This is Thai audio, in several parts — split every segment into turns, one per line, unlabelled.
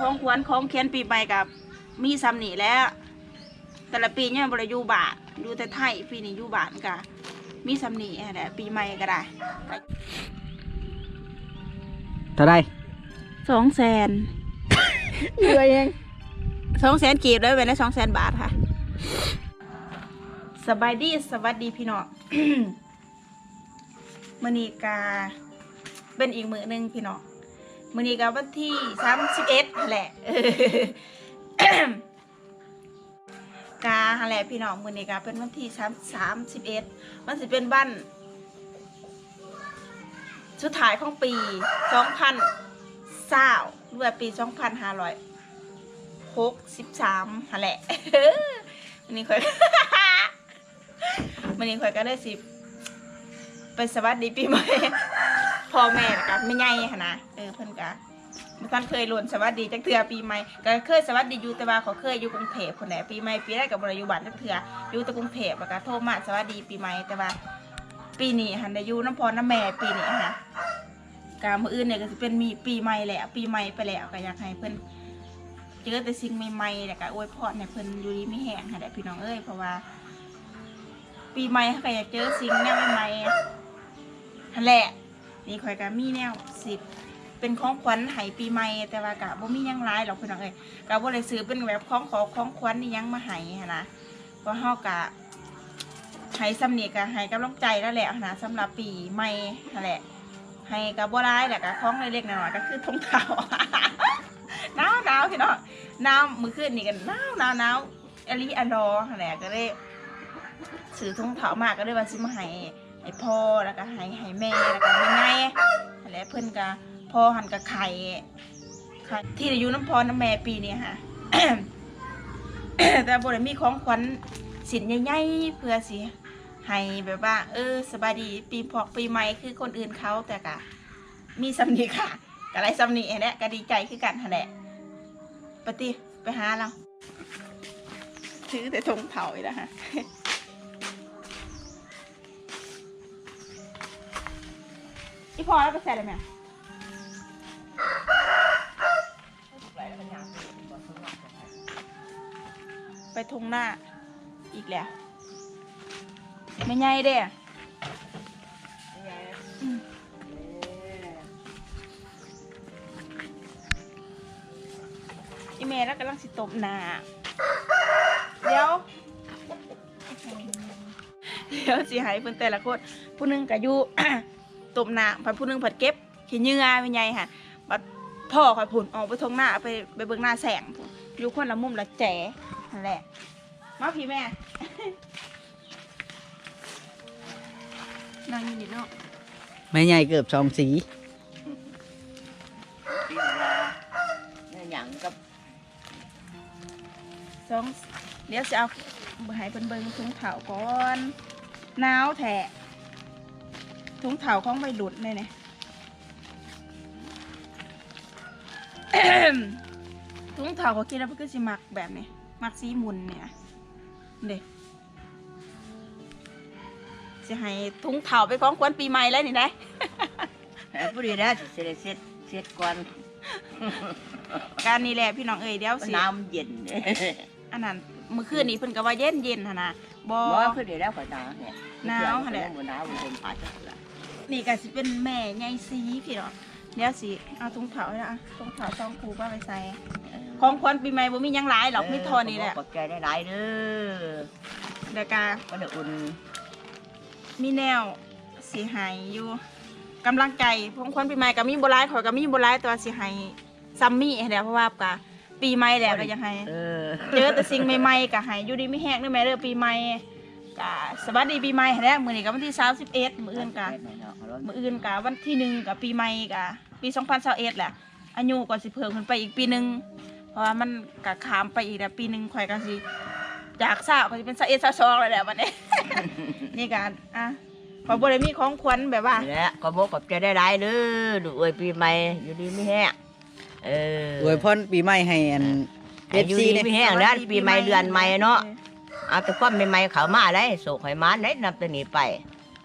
ของขวัญของเขียนปีใหม่กับมีซ้ำนี่แหล้ว แต่ละปีเนี่ยบริยูบาทอยู่แต่ไทยปีนี้อยู่บ้านกะมีซ้ำนี่แหละปีใหม่ก็ได้ก็
เท่าไร
สองแสน
เหนื่อยเอง
สองแสนกีบเลยเป็นได้สองแสนบาทค่ะสบายดีสวัสดีพี่น้องมือนีกาเป็นอีกมือหนึ่งพี่น้อง มือนี้กาวันที่สามสิบเอ็ดแหละกาหั่นแหละพี่น้องมือนี้กาเป็นวันที่สามสามสิบเอ็ดมันสิเป็นวันสุดท้ายของปีสองพันเศร้าด้วยปีสองพันห้าร้อยหกสิบสามหั่นแหละวันนี้ค่อยวันนี้ค่อยก็ได้สิไปสวัสดีปีใหม่ พ่อแม่นะครับไม่ไงหั่นนะเออเพิ่นกะท่านเคยหล่นสวัสดีจักเทื่อปีใหม่ก็เคยสวัสดีอยู่แต่ว่าเขาเคยอยู่กรุงเทพคนไหนปีใหม่ปีแรกกับบริยุบันจักเทืออยู่แต่กรุงเทพแล้วก็โทรมาสวัสดีปีใหม่แต่ว่าปีนี้หันได้อยู่น้ำพรน้ำแม่ปีนี้ค่ะกามืออื่นเนี่ยก็จะเป็นมีปีใหม่แหละปีใหม่ไปแล้วก็อยากให้เพิ่นเจอแต่สิ่งใหม่ๆแต่ก็อวยพรให้เพิ่นอยู่ดีไม่แห้งค่ะแหละพี่น้องเอ้ยเพราะว่า ปีใหม่เขาก็อยากเจอสิ่งแนวใหม่หันแหละ นี่ข่อยก็มีแนวสิบเป็นของขวัญให้ปีใหม่แต่ว่ากะบ่มีหยังหลายหรอกพี่น้องเอ้ยก็บ่ได้ซื้อเป็นแบบของขอของขวัญนี่ยังมาให้หั้นนะก็เฮากะให้สำเนียกะให้กำลังใจแล้วแหละหั้นนะสำหรับปีใหม่นั่นแหละให้กับบ่ร้ายแหละก็ของเล็กๆน้อยๆก็คือทงเท้าหนาวหนาวพี่น้องหนาวมือขึ้นนี่กันหนาวหนาวหนาวอลีอันดอร์แหละก็ได้ซื้อถุงเท้ามากก็ได้ว่าซื้อมาให้ ให้พ่อแล้วก็ให้ให้แม่แล้วก็แม่ไงและเพิ่อนก็พ่อหันกับไข่ไข่ที่ได้อยู่น้ำพอน้ำแม่ปีนี้ค่ะแต่บ่ได้มีของขวัญสินใหญ่ๆเพื่อสิให้แบบว่า เออสบายดีปีพอกปีใหม่คือคนอื่นเขาแต่กะ มีสำนีค่ะกะไรสำนีแหละก็ดีใจคือกันหั่นแหละปฏิไปหาเราถือแต่ธงเผาอีกแล้วฮะ อีพอแล้วไปใส่เลยไหมไปทงหน้า อีกแล้ว ไม่ใหญ่เด้ออเมลแล้วกำลังสิตบหนาเดี๋ยวเดี๋ยวสิให้เพิ่นแต่ละคนผู้หนึงก็อยู่ ตบหนาผัดผู้หนึงผัดเก็บขี้เหงื่อเป็นไงค่ะบัดพ่อคอยผุนออกไปทงหน้าไปไปเบิ่งหน้าแสงพู้นอยู่คนละมุมละแจ๋นั่นแหละมาพี่แม่นั่งอยู่นี่เนาะ
ไม่ใหญ่เกือบสองสี
ที่ว่าเนี่ยหยังกับ
สองเดี๋ยวจะเอาให้เพิ่นเบิ่งถุงเถาก่อนหนาวแท้ ถุงเถาของใบหลุดเลยเนี่ยถุงเถาเขากินแล้วเพิ่นก็สิมักแบบนี้มักสีหมุนเนี่ยเด็กจะให้ถุงเถาไปของขวัญปีใหม่แล้วนี่นะ
แหมผู้ดีนะสิเสร็จเสร็จเสร็จก่อน
การนี้แหละพี่น้องเอ้ยเดี๋ยวสิ
น้ำเย็น
อันนั้นเมื่อคืนนี้เพิ่นก็ว่าเย็นเย็นๆหั่นนะบ
บ่
อ
ผู้ดีแล้วข่อยหนาวเนี่ย
หนาวหั่นแหละ
บ่หนาวผมผ่าจักละ
นี่ก็สิเป็นแม่ใหญ่ซีพี่น้องเดี๋ยวสิเอาถุงเถาให้นะถุงเถาซองครูก็ไปใส่ ของขวัญปีใหม่บ่มีหยังหลายหรอกมีเทอนี่แหละ
ขอบใจได้หลายเด้อ
เดี๋ยวก็
บ่ได้อุ่น
มีแนวสิให้อยู่กำลังใจของขวัญปีใหม่ก็มีบ่หลายขอยก็มีบ่หลายแต่ว่าสิให้ซัมมี่ให้แล้วเพราะว่าก็ปีใหม่แล้วก็อยากให้
เออ
เจอแต่สิ่งใหม่ๆก็ให้อยู่ดีไม่แห้งเด้อแม่เด้อปีใหม่ ก็สวัสดีปีใหม่ให้แล้วมื้อนี้ก็วันที่31มื้ออื่นก็มื่ออื่นกะวันที่หนึ่งกับปีใหม่กะปีสองพันสิบเอ็ดแหละอายุก็สิเพิ่มขึ้นไปอีกปีหนึ่งเพราะว่ามันกะขามไปอีกแล้วปีหนึ่งข่อยก็สิจากสาวก็สิเป็นสาวเอ็ดสาวสองเลยแหละวันนี้ นี่กันอะขอบริมีของขวัญแบบว่า
นี่แหละขอบขอบใจได้หลายเด้อดูอวยปีใหม่อยู่ดีไม่แห้งเออ
อวยพรปีใหม่ให้อันเอ
ให้
ฟ
อยู่
ซี
ดี
เนี่ย
ไม่แห้งแล้วปีใหม่เดือนใหม่เนาะเอาแต่ความใหม่ๆเขามาได้โศกให้มาได้นำตัวนี้ไป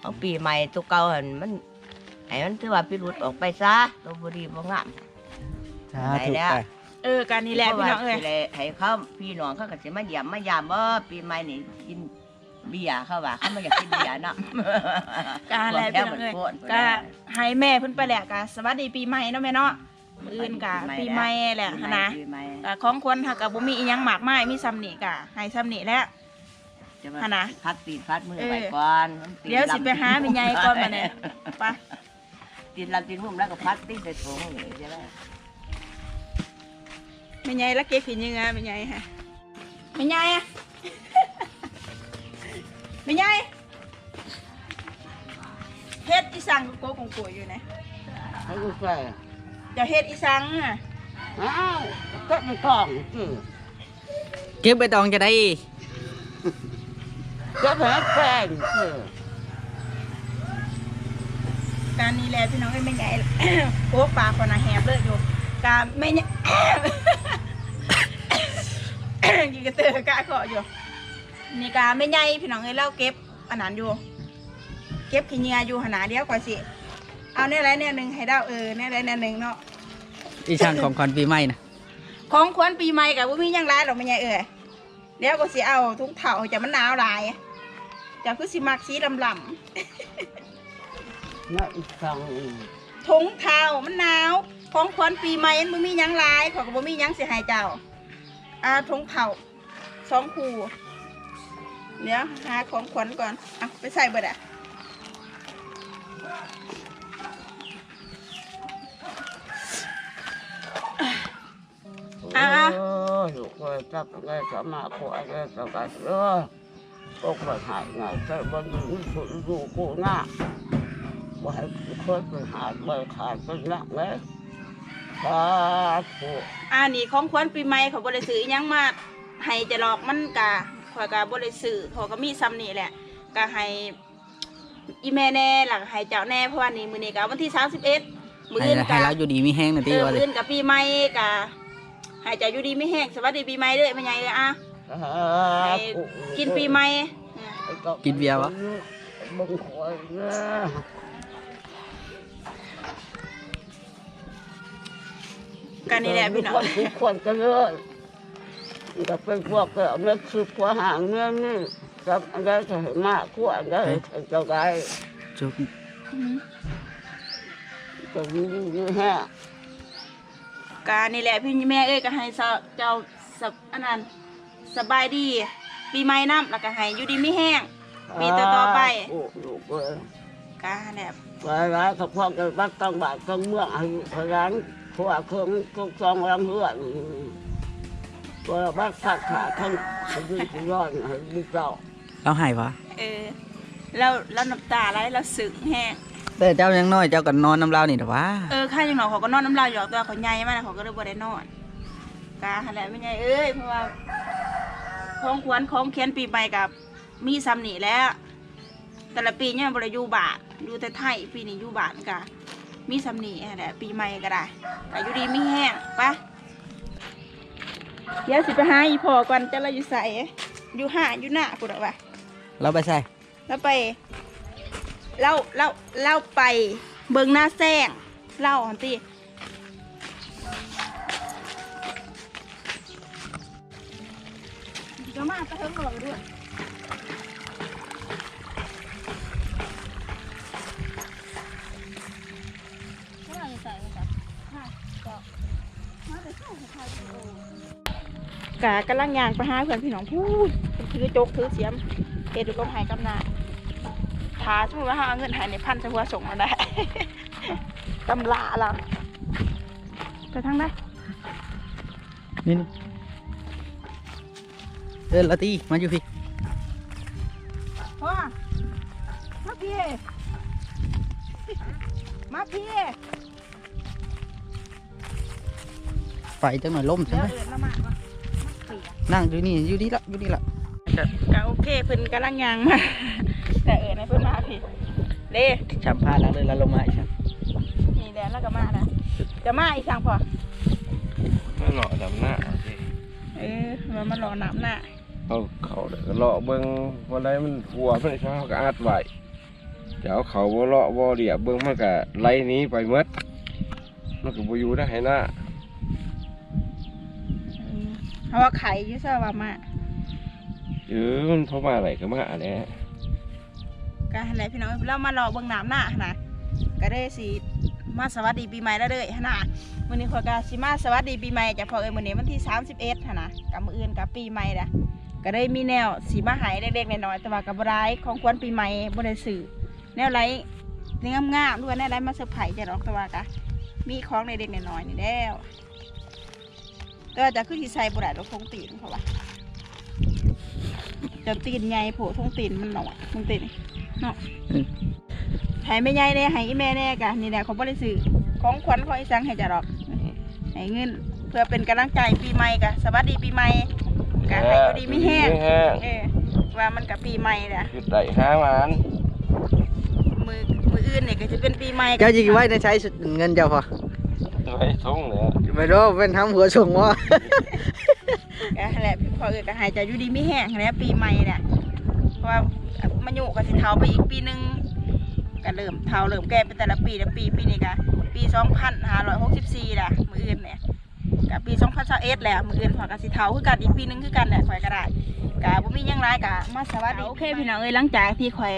เอาปีใหม่ตัวเก่าหั่นมันให้มันถือว่าพิรุษออกไปซะตัวบุรีบ่งาม
สา
ไหน
ธุ
แล้ว
ไป
เออการนี่แหละพี่น้องเอ้ย
พราะว่าสิแลให้เขาพี่น้องเขาก็สิมาเยี่ยมมายามว่าปีใหม่นี่กินเบียร์เขาว่าเขาไม่อยากกินเบียร์เนาะ
การแหละพี่น้องเอ้ยก็ให้แม่เพิ่นไปแหละก็สวัสดีปีใหม่เนาะแม่เนาะมื้ออื่นก็ปีใหม่แหละหั้นนะ
ปีใหม่
ก็ของควรถ้าก็บ่มีอีหยังมากมายมีซ้ำนี่ก็ให้ซ้ำนี่แหล้ว
จะมา
หั้นนะ
พัดตีนพัดมือ
เออ
ไปก่อน
เดี๋ยวสิไปหาแม่ใหญ่ก่อนมาเนี่ยไป
ตีนลำตีนหุ่มแล้วก็พัดตีนใส่ถุงนี่ใช่ไหม
แม่ใหญ่ละเก็บขี้เหงื่อแม่ใหญ่ฮะแม่ใหญ่อะแม่ใหญ่เฮ็ดอีสังกับโกของกูอยู่นะ
ให้กูใส่
เดี๋ยวเฮ็ดอีสังอะ
อ้าวก็มันกล่องสิ
เก็บใบตองจะได้
ก็แพ้แป้งสิ
การนี้แหละพี่น้องเอ้ยแม่ใหญ่โอ้ปากคนน่ะแหบเลยอยู่กาแม่ใหญ่กินกระเตือกะเกาะอยู่ นี่กาแม่ใหญ่พี่น้องเอ้ยเล่าเก็บอันนั้นอยู่ เก็บขี้เหงื่ออยู่หนนาเดียวก่อนสิ เอาเนี่ยไรเนี่ยหนึ่งให้เดาเออเนี่ยไรเนี่ยหนึ่งเนาะ
อีช่างของขวัญปีใหม่นะ
ของขวัญปีใหม่กับว่ามีหยังไรหรอกแม่ใหญ่เอ้ย เดี๋ยวก็สิเอาทุกเถาจะมันหนาวหลายจะคือสิมักสีลำลำ
น่าอีกสอง
ทงเท้ามันหนาวของขวัญปีใหม่มันบ่มีหยังหลายขอยก็บ่มีหยังสิให้เจ้าอ่าทงเท้าสองคู่เดี๋ยวหาของขวัญก่อนเอาไปใส่เบิดอะ อ้
ลูกเอ้ยจับเลยจะมาขวายเลยจะกัดเลยก็มาหายไงแต่บนนี้สุดดูกูหน้าว่าให้เคยไปหาไปขาดเป็นนักเลยสาธุ
อ่านี่ของขวัญปีใหม่เขาบ่ได้ซื้ออิหยังมาให้จะหลอกมันกะขอยก็บ่ได้ซื้อขอยก็มีซ้ำนี่แหละก็ให้อีแม่แน่หลังให้เจ้าแน่เพราะว่านี่มื้อนี้ก็วันที่31มื้อ
ให้
อื่น
ให้
ก็
เราอยู่ดีมีแห้งนะ
เอ
ตี
อ
ว่า
มือ
เลย
อื่นกับปีใหม่ก็ ให้เจ้าอยู่ดีไม่แห้งสวัสดีปีใหม่เด้อแม่ใหญ่เอ้ยอะ
สา
ให้
ธุ
กินปีใหม่
กินเบียร์วะ
บังคอยนะ
กันนี่แหละพี่น้อง
คนทุกคนกันเลยก็เป็นพวกเกิดเงินคือพวกหางเงินนี่กับอะไรจะเห็นมากพวกอะไรเจ้าไก่
จุก
จะมีนี่แห้ง
การนี่แหละพี่แม่เอ้ยก็ให้เจ้าสบอันนั้นสบายดี ปีใหม่น้ำแล้วก็ให้อยู่ดีไม่แห้ง ปีต่อๆไป
โอ้ลูกเอ้ย
กาแหละ
ไปร้านกับพ่อกันบ้านต้องบาทต้องเมืองให้พร้านพวกเครื่องทุกซองรังเหือนตัวบ้านขาดขาทั้งให้ดีร้อนให้ดีเจ้า
เราให้ปะ
เออแล้วแล้วน้ำตาไหลแล้วสึกแห้ง
แต่เจ้ายังน้อยเจ้าก็นอนน้ำเรานี่แต่ว่า
เออข้ายังหนอเขาก็นอนน้ำลายหยอกตัวเขาใหญ่มากเขาก็เลยบ่ได้นอนกาแหละไม่ใหญ่เอ้ยเพราะว่าของขวัญของเขียนปีใหม่กับมีซ้ำนี่แหล้ว แต่ละปีเนี่ยบริยูบาทอยู่แต่ไทยปีนี้อยู่บาทกะมีสำนีแหละปีใหม่ก็ได้แต่อยู่ดีไม่แห้งปะเดี๋ยวสิไปหาอีพ่อก่อนจะเราอยู่ใส่อยู่ห้าอยู่หน้ากูดอกวะ
เราไปใส่
แล้วไป เล่าเล่าเล่าไปเบิงหน้าแซงเล่าอันตีจะมาไปเถิงก่อนด้วยกะกำลังยางไปหาเพื่อนพี่น้องพูดถือโจกถือเสียมเอ็ดดูก็หายกำนา ถ้าสมมติว่าเขาเอาเงินใหายในพันจะหัวส่งมาได้กำลาเราไปทางไหน
นี่นี่เออลาตีมาอยู่พี่
พ่อมาพี่มาพี่
ไฟจังหน่อยล่มใช่
เดี๋ยว
ไหม
เอิญละหมาดวะเปียก
นั่งอยู่นี่อยู่นี่ละอยู่นี่ละ
ก็โอเคเพิ่นกำลังยางมาแต่เอิญให้เพิ่นมา พี่เด้
ฉับพาแล้วเลยละลงมาอีกครับ
นี่แดนแล้วก็มานะจะมาอีกสั่งพอ
ไม่หล่อดำหน้าสิ
เออมันมารอน้ำหน้า
เอาเขาเดี๋ยวก็เลาะเบิ้งวันใดมันหัวมันชอบก็อัดไว้เดี๋ยวเขาบ่เลาะบ่เดียบเบิ้งมันก็ไล่หนี้ไปหมดมันก็บ่อยู่ได้ให้หน้า
เพราะว่าไข่อยุ่ซะว่ามา
เออมันเพราะว่าอะไรก็มาอะไร
กันแหละพี่น้องเรามารอเบิ่งน้ำหน้านะก็ได้สิมาสวัสดีปีใหม่แล้วเด้อหั่นะมื้อนี้ขอก็สิมาสวัสดีปีใหม่จากพอเอ้ยมื้อนี้วันที่ 31หั่นนะกับมื้ออื่นกับปีใหม่ละก็ได้มีแนวสิมาให้เล็กๆน้อยๆแต่ว่าก็บ่ได้ของขวัญปีใหม่บ่ได้ซื้อแนวไรเนี่งามๆด้วยแนวไรมาเซอร์ไพรส์จ้ะดอกแต่ว่าก็มีของเล็กๆน้อยๆนี่แล้วแต่ว่าจะคือสิใส่บ่ได้ดอกทงตีนเพราะว่าจนตีนใหญ่โผล่ทงตีนมันหน่อยทงตีน เนาะให้แม่ใหญ่แน่ให้อีแม่แน่กะนี่แหละเขาบ่ได้ซื้อของขวัญของอีสังให้จ้ะดอกให้เงินเพื่อเป็นกำลังใจปีใหม่กะสวัสดีปีใหม่กะให้อยู่ดีไม่แห้ง
ไม่แห้ง
เออว่ามันกับปีใหม่แหละ
จุดได้ห้ามัน
มือมืออื่นเนี่ยก็จะเป็นปีใหม่
เจ้าจีไว้ในใช้สุดเงินเจ้าพอ
ไว้ทุ่งเนี่ย
ไม่รู้เป็นทำหัวส่งวะ
กะแหละพี่พ่อเอยก็ให้จะอยู่ดีไม่แห้งแหละปีใหม่เนี่ยเพราะ ว่ามันอยู่กับสิเทาไปอีกปีหนึงก็เริ่มเทาเริ่มแก่เป็นแต่ละปีละปีปีนี้กะปี2564ล่ะมืออื่นเนี่ยกับปี2021แหละมืออื่นขอยก็สิเฒ่าคือกันอีกปีหนึงคือกันแหละข่อยก็ได้กะบ่มีหยังหลายกะมาสวัสดีโอเคพี่น้องเอ้ยหลังจากที่ข่อย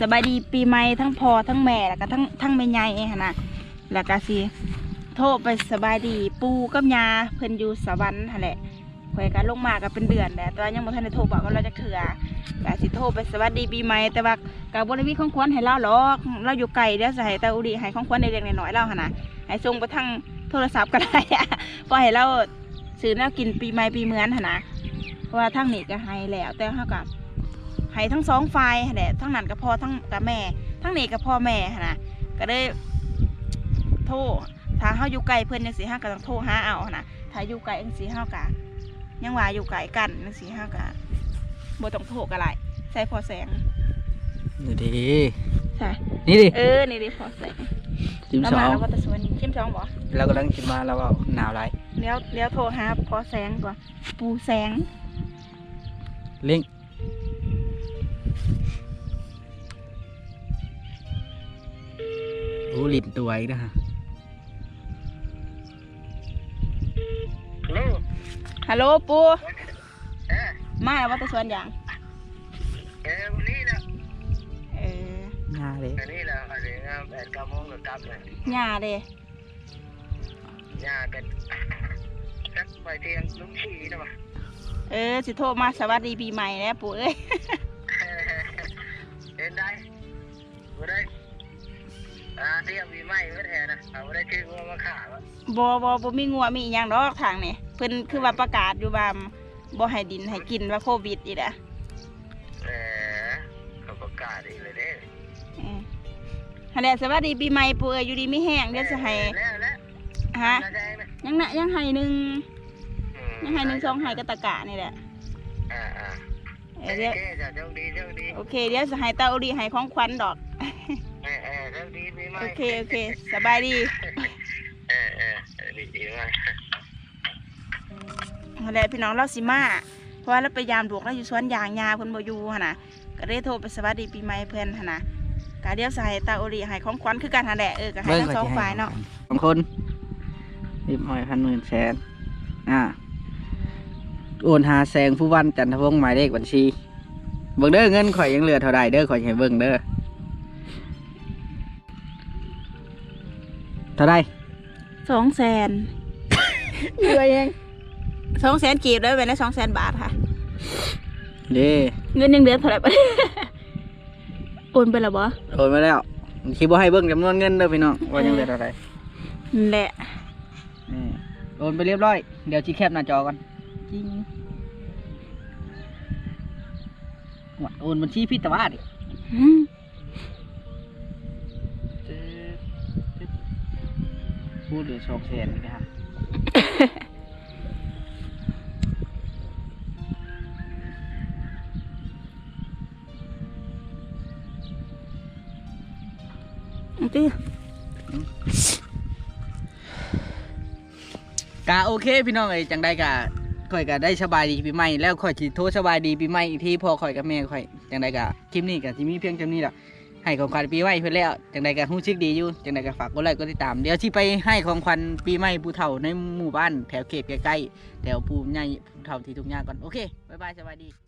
สบายดีปีใหม่ทั้งพ่อทั้งแม่แล้วก็ทั้งทั้งแม่ใหญ่เองนะแล้วก็สิโทรไปสบายดีปูกับยาเพิ่นอยู่สวรรค์หั่นแหละข่อยก็ลงมาก็เป็นเดือนแล้วแต่ว่ายังบ่ทันได้โทรบอกว่าเราจะเถื่อ กะสิโทรไปสวัสดีปีใหม่แต่ว่าก็บ่ได้มีของขวัญให้เราหรอกเราอยู่ไกลเดี๋ยวสิให้ตาอุดิให้ของขวัญเล็กๆน้อยเราหนะให้ส่งไปทางโทรศัพท์ก็ได้พอให้เราซื้อแนวกินปีใหม่ปีเหมือนหนะเพราะว่าทั้งนี้ก็ให้แล้วแต่เขาก็ให้ทั้งสองฝ่ายหั่นแหละทั้งนั้นก็พ่อทั้งกับแม่ ทั้งนี้ก็พ่อแม่หนะก็ได้โทรถ้าเฮาอยู่ไกลเพิ่อนจังซี่เฮาก็ต้องโทรหาเอาหนะถ้าอยู่ไกลจังซี่เฮาก็ยังว่าอยู่ไกลกันจังซี่เฮาก็ บ่ต้องโทรก็ได้ใส่พอแสง
ดูดิ
ใช่
นี่ดิ
เออนี่ดิพอแสง
จิ้ม
แล้ว
สอ
มางแล้วก็ตะสวนชิมสองบ่
เรากำลังกินมาแล้วก็หนาวไร
เลี้ยวเลี้ยวโทรหาพอแสงก่อนปูแสง
เล่งโอ้ลิ้นตัวอีกนะฮะ
ลูก
ฮัลโหลปู
เออ
มาแล้วว่าแตะสวนอย่าง
เออวันนี้นะ
เออ
ง่าเลย
อันนี้แหละอันนี้นะแปดเก้าโมงก็กลับเลย
หญ้าเด้
ย่ากันสักไปเที่ยงลุงชีนะวะ
เออสิโทรมาสวัสดีปีใหม่แล้วปูเอ้ย
เห็นได้บ่ได้อ่าเที่ยงมีไม้ก็แทนนะเอาบ่ได้ชื่อว่ามาขาวะ
บ่บ่บ่มีงัวมีอหยังดอกทางนี่เพิ่นคือว่าประกาศอยู่ว่า บ่ให้ดินให้กินว่าโควิดอีกแหละ
เออเขาประกาศอีกเลยเด้
เออฮันแหละสวัสดีปีใหม่ปูเอ้ยอยู่ดีมีแห้งเดี๋ยวจะให้
แล้วแล้ว
ฮะ
น่าจะให้ไหม
ยังนะยังให้หนึ่ง
อืม
ยังให้หนึ่งสองให้กระตะกะนี่แหละ
อ่าอ่า
เอ
โอ
อเดี๋ยว
เคจ้ะโชคดีโชคดี
โอเคเดี๋ยวจะให้เต้าดีให้ของขวัญดอก
เออเออโชคดีมีไม้
โอเคโอเคสบายดี
เออเออเออดีดีมาก
นั่น แหละพี่น้องเราสิมาเพราะว่าเราไปยามดวกเราอยู่สวนยางยาเพิ่นบ่อยู่หั่นน่ะก็ได้โทรไปสวัสดีปีใหม่เพิ่นหั่นน่ะก็เดี๋ยวสิให้ตาโอริให้ของขวัญคือกันหั่นแหละเออก็ให้ทั้งสองฝ่ายเนาะ
สองคนรีบหอยพันหมื่นแสนอ่าโอนหาแสงผู้วันจันทวงศ์หมายเลขบัญชี เบิ่งเด้อเงินข่อยยังเหลือเท่าใดเด้อข่อยให้เบิ่งเด้อเท่าใด
สองแสนเหลือเอง สองแสนกีบแล้วเป็นได้สองแสนบาทค่ะ
เด้
เงินยังเหลือเท่าไหร่บ่โอนไปแล้วบ่
โอนมาแล้วคิดว่าให้เบิ่งจำนวนเงินเด้อพี่น้องว่ายังเหลือเท่าใด
นั่นแหละ
นี่โอนไปเรียบร้อย เดี๋ยวชี้แคปหน้าจอก่อนจริงโอนบัญชีพี่ตะวาดิ
อืม
พูดเหลือสองแสนนะฮะ
เติ
กะโอเคพี่น้องเอ้ยจังได้กะข่อยกะได้สบายดีปีใหม่แล้วข่อยสิโทรสบายดีปีใหม่อีกทีพอข่อยกับแม่ข่อยจังได้กะคลิปนี้กะที่มีเพียงจำนี้แหละให้ของขวัญปีใหม่เพื่อนแล้วจังใดก็รู้สึกดีอยู่จังใดก็ฝากกดไลค์กดติดตามเดี๋ยวสิไปให้ของขวัญปีใหม่ผู้เฒ่าในหมู่บ้านแถวเขตใกล้ๆแถวผู้ใหญ่ผู้เฒ่าที่ทุกอย่าก่อนโอเคบ๊ายบายสวัสดี